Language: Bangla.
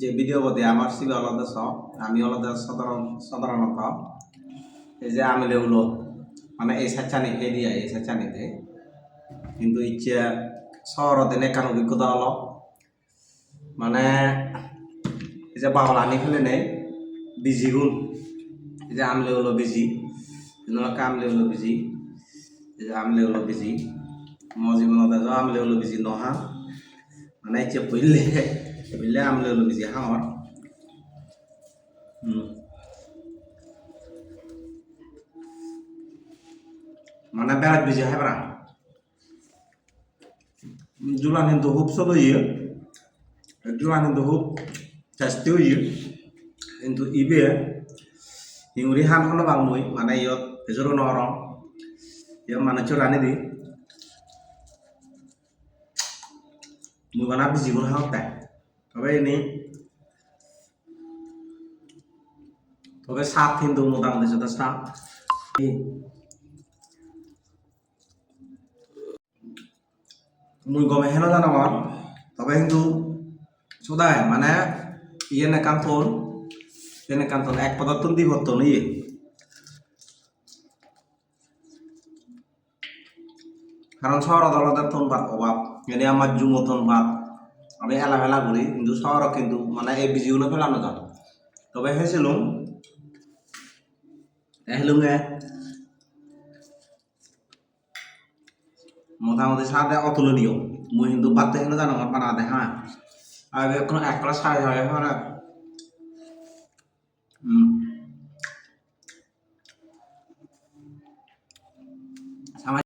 যে বিধিবতী আমার শিব আলাদা স আমি আলাদা সাধারণ, সাধারণত এই যে আমলে উলো মানে এই স্বেচ্ছানি এরিয়া এই স্বেচ্ছানিতে। কিন্তু ইচ্ছা শহর দিনে কারণ অভিজ্ঞতা হলো। মানে এই যে বাউল আনি ফেলে নেই, বিজি গুণ। এই যে আমলে হলো বিজি আমলে হলো বিজি, এই যে আমলে হলো বিজি মজীবনতা আমলে হলো বিজি নহা। মানে ইচ্ছে পইলে পইলে আমলে হলো বিজি হাঁর হুম। মানে বেড়াত বিজি হয় বেড়া। জুলান কিন্তু খুব সব ইয়ে। জুলান কিন্তু খুব স্বাস্থ্যও ইয়ে। কিন্তু ইবে ইংরি হান হলো বাংমুই মানে ইয়ত এজোরো নরম বানা বিজি গুণ হাও তাই। তবে ini তবে সাপ কিন্তু মোটামুটি যথেষ্ট মুই গমে হেন জানো আমার তবে কিন্তু সদায় মানে ইয়ে নে কান্তন ইয়ে নে কান্তন এক পদার্থ দিব তো ইয়ে। কারণ শহর আদালতের তন বাদ, অভাব। এনে আমার জুমতন বাদ, আমি এলামেলা করি, কিন্তু শহর কিন্তু মানে এই বিজিগুলো ফেলানো যান তবে হয়েছিল এহলুঙে মোটামুটি সাথে অতুলনীয়। মুই কিন্তু বাদতে হেন জানো, আমার বানা দে হ্যাঁ। আর এখন এক ক্লাস সাড়ে হুম